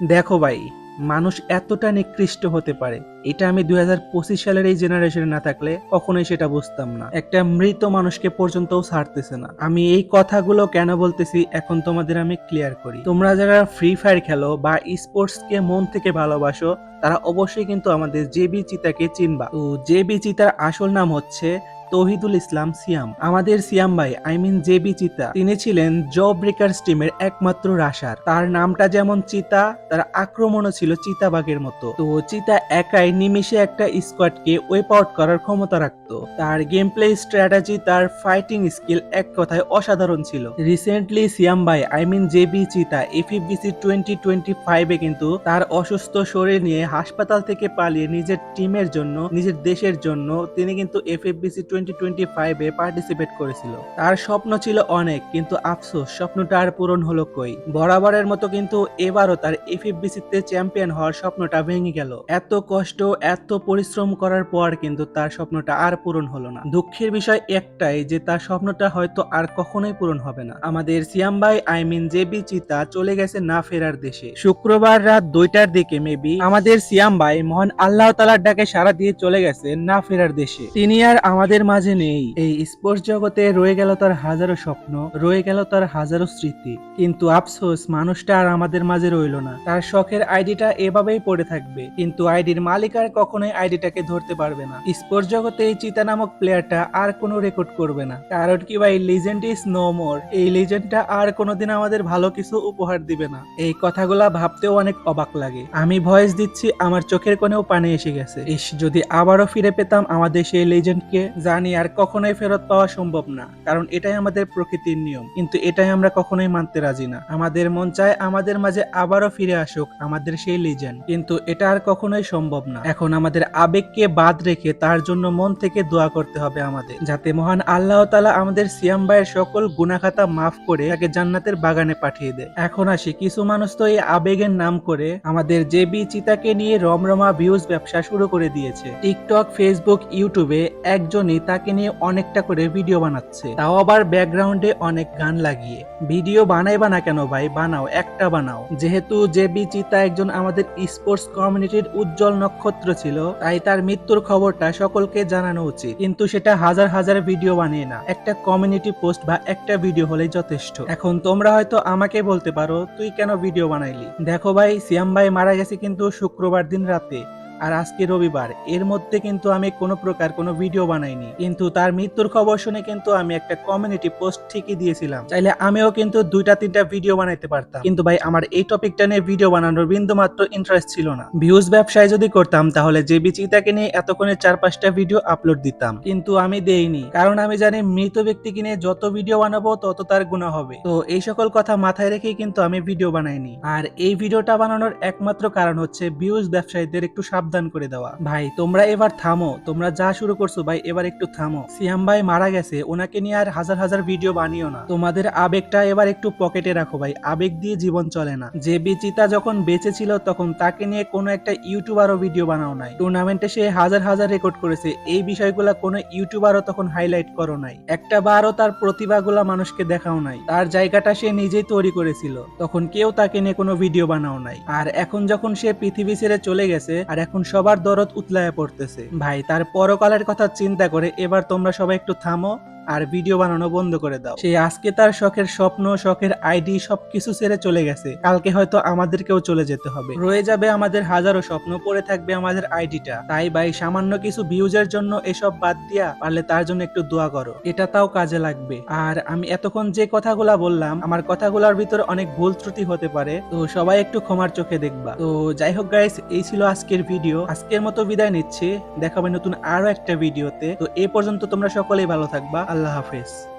দেখো ভাই, মানুষ এতটা নিকৃষ্ট হতে পারে। এটা আমি দুই হাজার পঁচিশ সালের এই জেনারেশনে না থাকলে কখনোই সেটা বুঝতাম না। একটা মৃত মানুষকে পর্যন্তও ছাড়তেছে না। আমি এই কথাগুলো কেন বলতেছি এখন তোমাদের আমি ক্লিয়ার করি। তোমরা যারা ফ্রি ফায়ার খেলো বা স্পোর্টসকে মন থেকে ভালোবাসো, তারা অবশ্যই কিন্তু আমাদের জেবি চিতাকে চিনবা। তো জেবি চিতার আসল নাম হচ্ছে তৌহিদুল ইসলাম সিয়াম। আমাদের সিয়াম ভাই আই মিন জেবি চিতা, তিনি ছিলেন জব ব্রেকার্স টিমের একমাত্র রাশার তার নামটা যেমন চিতা, তার আক্রমণও ছিল চিতাবাগের মতো। তো চিতা একাই নিমিষে একটা স্কোয়াডকে ওয়েপ আউট করার ক্ষমতা রাখতো। তার গেম প্লে স্ট্র্যাটেজি তার ফাইটিং স্কিল এক কথায় অসাধারণ ছিল। রিসেন্টলি সিয়াম ভাই আই মিন জেবি চিতা এফিবিসি টোয়েন্টি টোয়েন্টি ফাইভে কিন্তু তার অসুস্থ শরীর নিয়ে হাসপাতাল থেকে পালিয়ে নিজের টিমের জন্য, নিজের দেশের জন্য, তিনি কিন্তু এফএফবিসি টোয়েন্টি টোয়েন্টি ফাইভে পার্টিসিপেট করেছিল। তার স্বপ্ন ছিল অনেক, কিন্তু আফসোস, স্বপ্নটা আর পূরণ হলো কই? বরাবরের মতো কিন্তু এবারও তার এফএফবিসিতে চ্যাম্পিয়ন হওয়ার স্বপ্নটা ভেঙে গেল। এত কষ্ট, এত পরিশ্রম করার পর কিন্তু তার স্বপ্নটা আর পূরণ হলো না। দুঃখের বিষয় একটাই যে তার স্বপ্নটা হয়তো আর কখনোই পূরণ হবে না। আমাদের সিয়াম ভাই আই মিন জেবি চিতা চলে গেছে না ফেরার দেশে। শুক্রবার রাত দুইটার দিকে মেবি আমাদের সিয়াম ভাই মহান আল্লাহ তালার ডাকে সারা দিয়ে চলে গেছে না ফেরার দেশে। তিনি আর আমাদের মাঝে নেই। এই স্পোর্টস জগতে রয়ে গেল তার হাজারো স্বপ্ন, রয়ে গেল তার হাজারো স্মৃতি। কিন্তু আফসোস, মানুষটা আর আমাদের মাঝে রইল না। তার শখের আইডিটা এভাবেই পড়ে থাকবে। কিন্তু আইডির মালিক আর কখনোই আইডিটাকে ধরতে পারবে না। স্পোর্টস জগতে এই চিতা নামক প্লেয়ারটা আর কোনো রেকর্ড করবে না। কারণ কি ভাই লিজেন্ড ইজ নো মোর এই লিজেন্ডটা আর কোনোদিন আমাদের ভালো কিছু উপহার দিবে না। এই কথাগুলা ভাবতেও অনেক অবাক লাগে। আমি ভয়েস দিচ্ছি, আমার চোখের কোণেও পানি এসে গেছে। ইস, যদি আবারও ফিরে পেতাম আমাদের সেই লেজেন্ডকে জানি আর কখনোই ফেরত পাওয়া সম্ভব না, কারণ এটাই আমাদের প্রকৃতির নিয়ম। কিন্তু এটাই আমরা কখনোই মানতে রাজি না। আমাদের মন চায় আমাদের মাঝে আবারও ফিরে আসুক, আমাদের সেই লিজেন্ড কিন্তু এটা আর কখনোই সম্ভব না। এখন আমাদের আবেগকে বাদ রেখে তার জন্য মন থেকে দোয়া করতে হবে আমাদের, যাতে মহান আল্লাহ তালা আমাদের সিয়াম ভাইয়ের সকল গুনাখাতা মাফ করে তাকে জান্নাতের বাগানে পাঠিয়ে দেয়। এখন আসি, কিছু মানুষ তো এই আবেগের নাম করে আমাদের জেবি চিতাকে নিয়ে রমরমা ভিউজ ব্যবসা শুরু করে দিয়েছে। টিকটক ফেসবুক ইউটিউবে একজনই তাকে নিয়ে অনেকটা করে ভিডিও বানাচ্ছে। তাও আবার ব্যাকগ্রাউন্ডে অনেক গান লাগিয়ে। ভিডিও বানাইবা না কেন ভাই? বানাও, একটা বানাও। যেহেতু জেবি চিতা একজন আমাদের স্পোর্টস কমিউনিটির উজ্জ্বল নক্ষত্র ছিল, তাই তার মৃত্যুর খবরটা সকলকে জানানো উচিত। কিন্তু সেটা হাজার হাজার ভিডিও বানিয়ে না। একটা কমিউনিটি পোস্ট বা একটা ভিডিও হলেই যথেষ্ট। এখন তোমরা হয়তো আমাকে বলতে পারো, তুই কেন ভিডিও বানাইলি? দেখো ভাই, সিয়াম ভাই মারা গেছে কিন্তু শুক্রবার দিন রাতে। আর আজকে রবিবার, এর মধ্যে কিন্তু আমি কোনো প্রকার কোনো ভিডিও বানাইনি। কিন্তু তার মৃত্যুর খবর শুনে কিন্তু আমি একটা কমিউনিটি পোস্ট ঠিকই দিয়েছিলাম। চাইলে আমিও কিন্তু দুইটা, তিনটা ভিডিও বানাইতে পারতাম। কিন্তু ভাই, আমার এই টপিকটা নিয়ে ভিডিও বানানোর বিন্দু মাত্র ইন্টারেস্ট ছিল না। ভিউজ ব্যবসায় যদি করতাম, তাহলে যে বিচিতাকে নিয়ে এতক্ষণে চার পাঁচটা ভিডিও আপলোড দিতাম। কিন্তু আমি দেইনি। কারণ আমি জানি, মৃত ব্যক্তিকে নিয়ে যত ভিডিও বানাবো, তত তার গুণা হবে। তো এই সকল কথা মাথায় রেখেই কিন্তু আমি ভিডিও বানাইনি। আর এই ভিডিওটা বানানোর একমাত্র কারণ হচ্ছে ভিউজ ব্যবসায়ীদের একটু সাবধান করে দেওয়া। ভাই, তোমরা এবার থামো। তোমরা যা শুরু করছ, ভাই, এবার একটু থামো। সিয়াম ভাই মারা গেছে, ওনাকে নিয়ে আর হাজার হাজার ভিডিও বানিও না। তোমাদের আবেগটা এবার একটু পকেটে রাখো, ভাই। আবেগ দিয়ে জীবন চলে না। যে বিচিতা যখন বেঁচে ছিল, তখন তাকে নিয়ে কোনো একটা ইউটিউবারও ভিডিও বানাও নাই। টুর্নামেন্টে সে হাজার হাজার রেকর্ড করেছে। এই বিষয়গুলা কোনো ইউটিউবারও তখন হাইলাইট করো নাই। একটা বারও তার প্রতিভাগুলা মানুষকে দেখাও নাই। তার জায়গাটা সে নিজেই তৈরি করেছিল। তখন কেউ তাকে নিয়ে কোনো ভিডিও বানাও নাই। আর এখন যখন সে পৃথিবী ছেড়ে চলে গেছে, আর এখন সবার দরদ উতলায় পড়তেছে। ভাই, তার পরকালের কথা চিন্তা করে এবার তোমরা সবাই একটু থামো। আর ভিডিও বানানো বন্ধ করে দাও। সে আজকে তার শখের স্বপ্ন, শখের আইডি সবকিছু ছেড়ে চলে গেছে। কালকে হয়তো আমাদেরকেও চলে যেতে হবে। রয়ে যাবে আমাদের হাজারো স্বপ্ন, পড়ে থাকবে আমাদের আইডিটা। তাই ভাই, সামান্য কিছু ভিউজের জন্য এসব বাদ দিয়া পারলে তার জন্য একটু দোয়া করো। এটা তাও কাজে লাগবে। আর আমি এতক্ষণ যে কথাগুলা বললাম, আমার কথাগুলোর ভিতর অনেক ভুল ত্রুটি হতে পারে। তো সবাই একটু ক্ষমার চোখে দেখবা। তো যাই হোক গাইস এই ছিল আজকের ভিডিও আজকের মতো বিদায় নিচ্ছি। দেখাবে নতুন আরও একটা ভিডিওতে তো। এ পর্যন্ত তোমরা সকলেই ভালো থাকবা। আল্লাহ হাফেজ।